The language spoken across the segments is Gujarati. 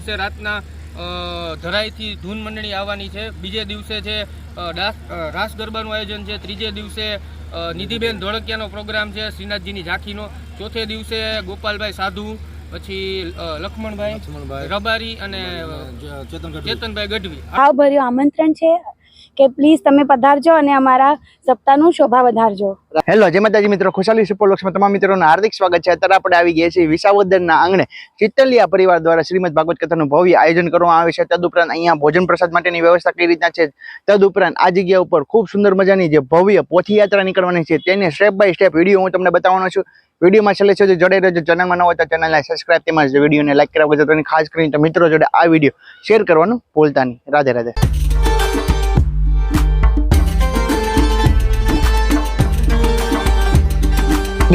દિવસે રાતના ધરાઈથી ધૂન મંડળી આવવાની છે. બીજે દિવસે છે રાસ ગરબાનું આયોજન છે. ત્રીજે દિવસે નિધિબેન ધોળકિયાનો પ્રોગ્રામ છે શ્રીનાથજીની ઝાંખીનો. ચોથે દિવસે ગોપાલભાઈ સાધુ પછી લક્ષ્મણભાઈ રબારી અને ચેતનભાઈ ગઢવી. ભાવભર્યું આમંત્રણ છે. કે પ્લીઝ તમે પધારજો અને અમારા સપ્તાહનું શોભા વધારજો. હેલો જય માતાજી મિત્રો, ખુશાલી સુપરલોક્સમાં તમામ મિત્રોનું હાર્દિક સ્વાગત છે. અત્યારે આપણે આવી ગયા છીએ વિસાવદરના આંગણે. ચિત્તલિયા પરિવાર દ્વારા શ્રીમદ ભાગવત કથાનું ભવ્ય આયોજન કરવામાં આવે છે. તદુપરાંત અહીંયા ભોજન પ્રસાદ માટેની વ્યવસ્થા કઈ રીતના છે? તદુપરાંત આ જગ્યા ઉપર ખૂબ સુંદર મજાની જે ભવ્ય પોથીયાત્રા નીકળવાની છે, તેને સ્ટેપ બાય સ્ટેપ વીડિયો હું તમને બતાવવાનો છું. વિડીયોમાં છેલ્લે સુધી જોડાઈ રહેજો. ચેનલમાં ન હોય તો ચેનલને સબસ્ક્રાઈબ તેમજ વિડીયોને લાઈક કરવા જતો ખાસ કરીને મિત્રો જોડે આ વીડિયો શેર કરવાનું ભૂલતા નહીં. રાધે રાધે.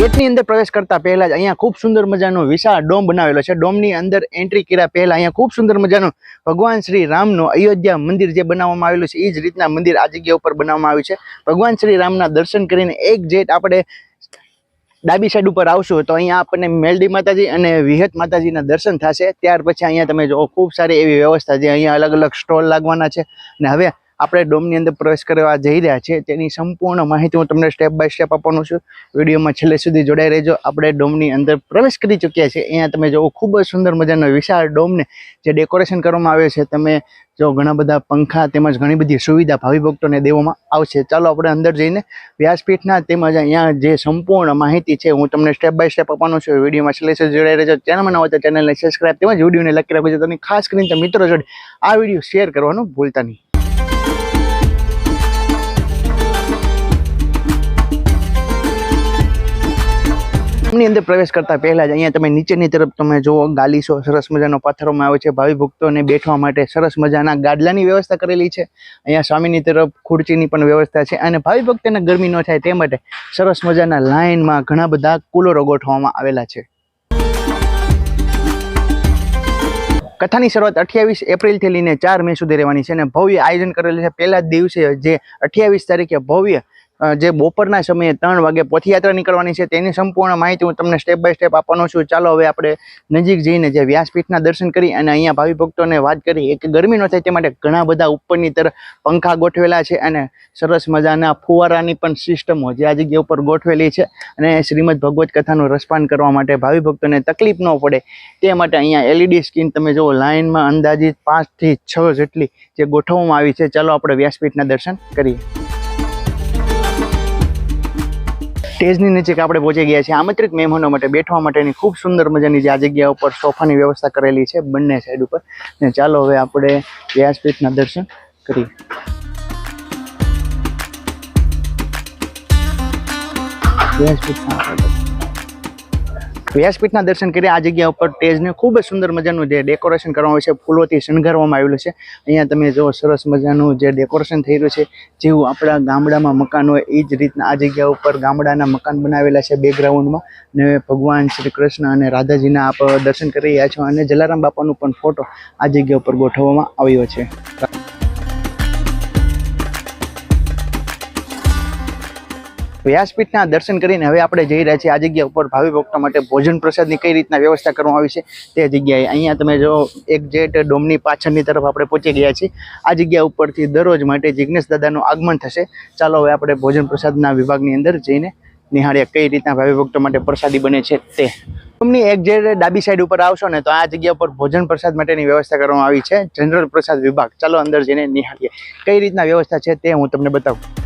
ગેટની અંદર પ્રવેશ કરતા પહેલા જ અહીંયા ખૂબ સુંદર મજાનો વિશાળ ડોમ બનાવેલો છે. ડોમની અંદર એન્ટ્રી કર્યા પહેલા અહીંયા ખૂબ સુંદર મજાનું ભગવાન શ્રી રામનું અયોધ્યા મંદિર જે બનાવવામાં આવેલું છે એ જ રીતના મંદિર આ જગ્યા ઉપર બનાવવામાં આવ્યું છે. ભગવાન શ્રી રામના દર્શન કરીને એક જેટ આપણે ડાબી સાઈડ ઉપર આવશું તો અહીંયા આપણને મેલડી માતાજી અને વિહત માતાજીના દર્શન થશે. ત્યાર પછી અહીંયા તમે જો ખૂબ સારી એવી વ્યવસ્થા છે. અહીંયા અલગ અલગ સ્ટોલ લાગવાના છે. અને હવે આપણે ડોમની અંદર પ્રવેશ કરવા જઈ રહ્યા છે તેની સંપૂર્ણ માહિતી હું તમને સ્ટેપ બાય સ્ટેપ આપવાનું છું. વિડીયોમાં છેલ્લે સુધી જોડાઈ રહેજો. આપણે ડોમની અંદર પ્રવેશ કરી ચૂક્યા છીએ. અહીંયા તમે જો ખૂબ જ સુંદર મજાનો વિશાળ ડોમને જે ડેકોરેશન કરવામાં આવે છે, તમે જો ઘણા બધા પંખા તેમજ ઘણી બધી સુવિધા ભાવિ ભક્તોને દેવામાં આવશે. ચાલો આપણે અંદર જઈને વ્યાસપીઠના તેમજ અહીંયા જે સંપૂર્ણ માહિતી છે, હું તમને સ્ટેપ બાય સ્ટેપ આપવાનો છું. વિડીયોમાં છેલ્લે સુધી જોડાઈ રહેજો. ચેનલમાં ન હોય તો ચેનલને સબસ્ક્રાઈબ તેમજ વિડીયોને લાઈક રાખજો. તમે ખાસ કરીને મિત્રો જોડે આ વીડિયો શેર કરવાનું ભૂલતા નહીં. ની અંદર પ્રવેશ કરતા પહેલા જ અહીંયા તમે નીચેની તરફ તમે જુઓ ગાલીસો સરસ મજાનો પથ્થરોમાં આવે છે. ભાવિ ભક્તોને બેઠવા માટે સરસ મજાના ગાડલાની વ્યવસ્થા કરેલી છે. અહીંયા સ્વામીની તરફ ખુરચીની પણ વ્યવસ્થા છે અને ભાવિ ભક્તોને ગરમી ન થાય તે માટે સરસ મજાના લાઇનમાં ઘણા બધા કુલરો ગોઠવવામાં આવેલા છે. કથાની શરૂઆત અઠ્યાવીસ એપ્રિલથી લઈને ચાર મે સુધી રહેવાની છે અને ભવ્ય આયોજન કરેલું છે. પહેલા જ દિવસે જે અઠ્યાવીસ તારીખે ભવ્ય જે બપોરના સમયે ત્રણ વાગે પોથયાત્રા નીકળવાની છે તેની સંપૂર્ણ માહિતી હું તમને સ્ટેપ બાય સ્ટેપ આપવાનો છું. ચાલો હવે આપણે નજીક જઈને જે વ્યાસપીઠના દર્શન કરી અને અહીંયા ભાવિ ભક્તોને વાત કરી. એક ગરમી ન થાય તે માટે ઘણા બધા ઉપરની તરફ પંખા ગોઠવેલા છે અને સરસ મજાના ફુવારાની પણ સિસ્ટમો જે આ જગ્યા ઉપર ગોઠવેલી છે અને શ્રીમદ ભગવત કથાનું રસપાન કરવા માટે ભાવિ ભક્તોને તકલીફ ન પડે તે માટે અહીંયા એલઈડી સ્ક્રીન તમે જુઓ લાઇનમાં અંદાજિત પાંચથી છ જેટલી જે ગોઠવવામાં આવી છે. ચાલો આપણે વ્યાસપીઠના દર્શન કરીએ. સ્ટેજની નજીક આપણે પહોંચી ગયા છીએ આમંત્રિત મહેમાનો માટે બેઠવા માટેની ખૂબ સુંદર મજાની જે આ જગ્યા ઉપર સોફાની વ્યવસ્થા કરેલી છે બંને સાઈડ ઉપર. ને ચાલો હવે આપણે વ્યાસપીઠના દર્શન કરીએ. વ્યાસપીઠના વ્યાસપીઠના દર્શન કરી આ જગ્યા ઉપર સ્ટેજને ખૂબ જ સુંદર મજાનું જે ડેકોરેશન કરવામાં આવ્યું છે, ફૂલોથી શણગારવામાં આવેલું છે. અહીંયા તમે જો સરસ મજાનું જે ડેકોરેશન થઈ રહ્યું છે, જેવું આપણા ગામડામાં મકાન હોય એ જ રીતના આ જગ્યા ઉપર ગામડાના મકાન બનાવેલા છે બેકગ્રાઉન્ડમાં. ને ભગવાન શ્રી કૃષ્ણ અને રાધાજીના આપ દર્શન કરી રહ્યા છો અને જલારામ બાપાનો પણ ફોટો આ જગ્યા ઉપર ગોઠવવામાં આવ્યો છે. વ્યાસપીઠના દર્શન કરીને હવે આપણે જઈ રહ્યા છીએ આ જગ્યા ઉપર ભાવિ ભક્તો માટે ભોજન પ્રસાદની કઈ રીતના વ્યવસ્થા કરવામાં આવી છે તે જગ્યાએ. અહીંયા તમે જો એક જેટ ડોમની પાછળની તરફ આપણે પહોંચી ગયા છીએ. આ જગ્યા ઉપરથી દરરોજ માટે જિજ્ઞેશ દાદાનું આગમન થશે. ચાલો હવે આપણે ભોજન પ્રસાદના વિભાગની અંદર જઈને નિહાળીએ કઈ રીતના ભાવિ ભક્તો માટે પ્રસાદી બને છે તે. તમને એક જે ડાબી સાઈડ ઉપર આવશો ને તો આ જગ્યા ઉપર ભોજન પ્રસાદ માટેની વ્યવસ્થા કરવામાં આવી છે. જનરલ પ્રસાદ વિભાગ. ચાલો અંદર જઈને નિહાળીએ. કઈ રીતના વ્યવસ્થા છે તે હું તમને બતાવું.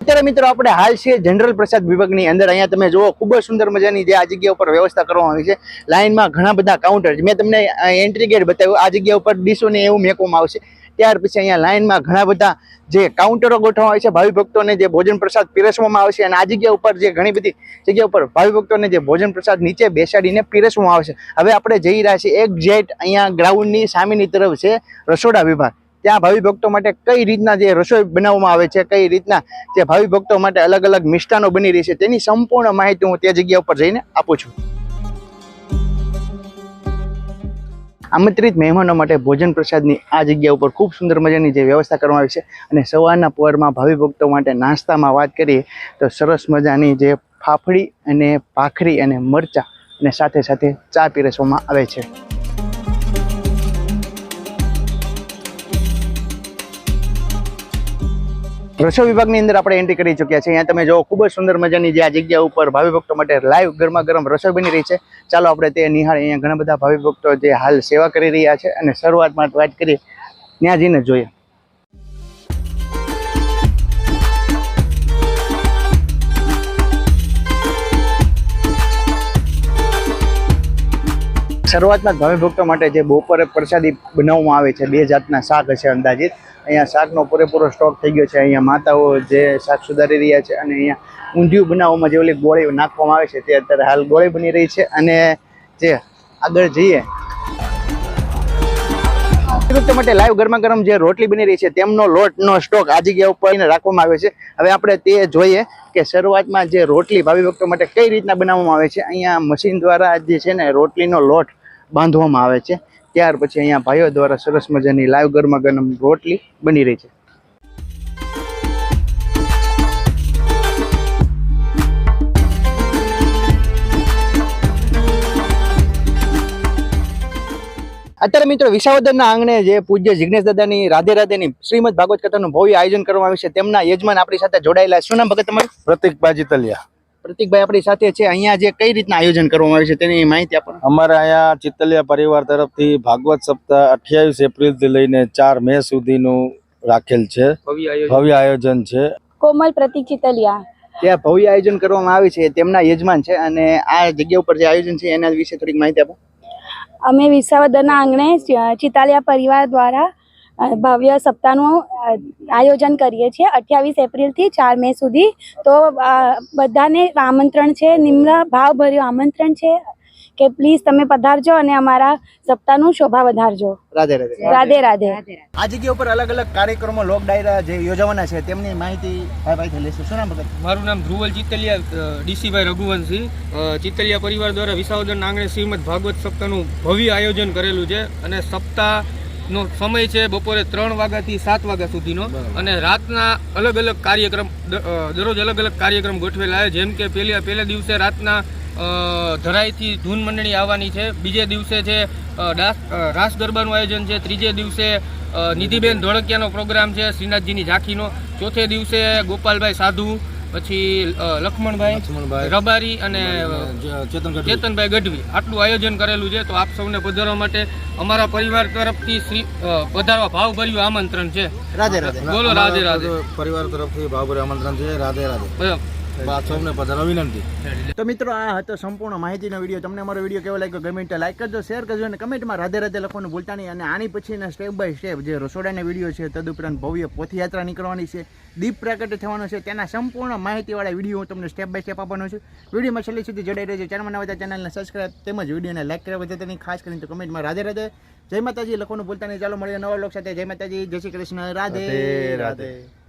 અત્યારે મિત્રો આપણે હાલ છે જનરલ પ્રસાદ વિભાગની અંદર. અહીંયા તમે જુઓ, ખૂબ જ સુંદર મજાની જે આ જગ્યા ઉપર વ્યવસ્થા કરવામાં આવી છે. લાઇનમાં ઘણા બધા કાઉન્ટર મેં તમને એન્ટ્રી ગેટ બતાવ્યું. આ જગ્યા ઉપર ડીશોને એવું મેકવામાં આવશે. ત્યાર પછી અહીંયા લાઇનમાં ઘણા બધા જે કાઉન્ટરો ગોઠવવામાં આવે છે. ભાવિ ભક્તોને જે ભોજન પ્રસાદ પીરસવામાં આવશે અને આ જગ્યા ઉપર જે ઘણી બધી જગ્યા ઉપર ભાવિ ભક્તોને જે ભોજન પ્રસાદ નીચે બેસાડીને પીરસવામાં આવશે. હવે આપણે જઈ રહ્યા છીએ એક જેટ અહીંયા ગ્રાઉન્ડની સામેની તરફ છે રસોડા વિભાગ. ત્યાં ભાવિ ભક્તો માટે કઈ રીતના જે રસોઈ બનાવવામાં આવે છે, કઈ રીતના જે ભાવિ ભક્તો માટે અલગ અલગ મિષ્ટાનો બની રહી છે, તેની સંપૂર્ણ માહિતી હું તે જગ્યા ઉપર જઈને આપું છું. આમંત્રિત મહેમાનો માટે ભોજન પ્રસાદની આ જગ્યા ઉપર ખૂબ સુંદર મજાની જે વ્યવસ્થા કરવામાં આવી છે અને સવારના પહોરમાં ભાવિ ભક્તો માટે નાસ્તામાં વાત કરીએ તો સરસ મજાની જે ફાફડી અને ભાખરી અને મરચાં અને સાથે સાથે ચા પીરસવામાં આવે છે. રસોઈ વિભાગની અંદર આપણે એન્ટ્રી કરી ચૂક્યા છીએ. અહીંયા તમે જો ખૂબ જ સુંદર મજાની જે આ જગ્યા ઉપર ભાવિ ભક્તો માટે લાઈવ ગરમા ગરમ રસોઈ બની રહી છે. ચાલો આપણે તે નિહાળી અહીંયા ઘણા બધા ભાવિ ભક્તો જે હાલ સેવા કરી રહ્યા છે અને શરૂઆતમાં વાત કરીએ ત્યાં જઈને જોઈએ. શરૂઆતમાં જ ભક્તો માટે જે બપોરે પ્રસાદી બનાવવામાં આવે છે, બે જાતના શાક હશે અંદાજિત. અહીંયા શાકનો પૂરેપૂરો સ્ટોક થઈ ગયો છે. અહીંયા માતાઓ જે શાક સુધારી રહ્યા છે અને અહીંયા ઊંધિયું બનાવવામાં જે ઓલી ગોળી નાખવામાં આવે છે તે અત્યારે હાલ ગોળી બની રહી છે અને જે આગળ જઈએ. ભક્તો માટે લાઈવ ગરમા ગરમ જે રોટલી બની રહી છે તેમનો લોટનો સ્ટોક આ જગ્યા ઉપર રાખવામાં આવ્યો છે. હવે આપણે તે જોઈએ કે શરૂઆતમાં જે રોટલી ભાવિ ભક્તો માટે કઈ રીતના બનાવવામાં આવે છે. અહીંયા મશીન દ્વારા જે છે ને રોટલીનો લોટ બાંધવામાં આવે છે. ત્યાર પછી અહીંયા ભાઈઓ દ્વારા સરસ મજાની લાઈવ ગરમા ગરમ રોટલી બની રહી છે. અત્યારે મિત્રો વિસાવદરના આંગણે જે પૂજ્ય જિગ્નેશ દાદાની રાધે રાધેની શ્રીમદ ભાગવત કથાનું ભવ્ય આયોજન કરવામાં આવ્યું છે. તેમના યજમાન આપણી સાથે જોડાયેલા. શું નામ ભગત તમારું? પ્રતિક બાજીતલિયા પ્રતિકભાઈ આપણી સાથે છે. અહીંયા જે કઈ રીતના આયોજન કરવામાં આવ્યું છે તેની માહિતી આપો ને. અમારે અહીંયા ચિતલિયા પરિવાર તરફથી ભાગવત સપ્તાહ અઠ્યાવીસ એપ્રિલથી લઈને ચાર મે સુધીનું રાખેલ છે. ભવ્ય આયોજન. ભવ્ય આયોજન છે. કોમલ પ્રતિક ચિતલિયા ત્યાં ભવ્ય આયોજન કરવામાં આવે છે. તેમના યજમાન છે અને આ જગ્યા ઉપર જે આયોજન છે એના વિશે થોડીક માહિતી આપો. અમે વિસાવદરના આંગણે ચિતાલિયા પરિવાર દ્વારા ભવ્ય સપ્તાહનું આયોજન કરીએ છીએ. અઠ્યાવીસ એપ્રિલથી ચાર મે સુધી. તો બધાને આમંત્રણ છે નિમ્ર ભાવભર્યું આમંત્રણ છે કે પ્લીઝ તમે પધારજો અને અમારા સપ્તાહનું શોભા વધારજો. રાધે રાધે. રાધે રાધે. આ જગ્યા ઉપર અલગ અલગ કાર્યક્રમો લોક ડાયરા જે યોજવાના છે તેમની માહિતી ભાઈ ભાઈથી લેશું શું નામ મારું નામ ધ્રુવલ ચિતલિયા ડીસીભાઈ રઘુવંશી ચિતલિયા પરિવાર દ્વારા વિસાવદર આંગણે શ્રીમદ ભાગવત સપ્તાહનું ભવ્ય આયોજન કરેલું છે અને સપ્તાહનો સમય છે બપોરે ત્રણ વાગ્યાથી સાત વાગ્યા સુધીનો. અને રાતના અલગ અલગ કાર્યક્રમ દરરોજ અલગ અલગ કાર્યક્રમ ગોઠવેલા છે. જેમ કે પહેલા પહેલા દિવસે રાતના ધરાઈથી ધૂન મંડળી આવવાની છે. બીજે દિવસે છે રાસ ગરબાનું આયોજન છે. ત્રીજે દિવસે નિધિબેન ધોળકિયાનો પ્રોગ્રામ છે શ્રીનાથજીની ઝાંખીનો. ચોથે દિવસે ગોપાલભાઈ સાધુ પછી લક્ષ્મણભાઈ લક્ષ્મણભાઈ. રબારી અને ચેતન ચેતનભાઈ ગઢવી. આટલું આયોજન કરેલું છે તો આપ સૌને પધારવા માટે અમારા પરિવાર તરફથી શ્રી પધારવા ભાવભર્યું આમંત્રણ છે. રાધે રાધે. બોલો રાધે રાધે. પરિવાર તરફથી ભાવભર્યું આમંત્રણ છે. રાધે રાધે. બરાબર. બા સૌને પધારવા વિનંતી તો. મિત્રો આ હતો સંપૂર્ણ માહિતીનો વીડિયો. તમને અમારો વીડિયો કેવો લાગ્યો ગમે તો લાઈક કરજો શેર કરજો અને કમેન્ટમાં રાધે રાધે લખવાનું ભૂલતા નહીં. અને આની પછીના સ્ટેપ બાય સ્ટેપ જે રસોડાના વીડિયો છે તદુપરાંત ભવ્ય પોથયાત્રા નીકળવાની છે દીપ પ્રાગટ્ય થવાનો છે તેના સંપૂર્ણ માહિતીવાળા વીડિયો હું તમને સ્ટેપ બાય સ્ટેપ આપવાનો છું. વિડીયોમાં છેલ્લી સુધી જોડાઈ રહેજો. ચેનલમાં નવા ચેનલને સબસ્ક્રાઈબ તેમજ વિડીયોને લાઈક કરવા બદલ ખાસ કરીને તો કમેન્ટમાં રાધે રાધે. જય માતાજી લખવાનું ભૂલતા નહીં. ચાલો મળીએ નવા લોક સાથે. જય માતાજી જય શ્રી કૃષ્ણ. રાધે. રાધે.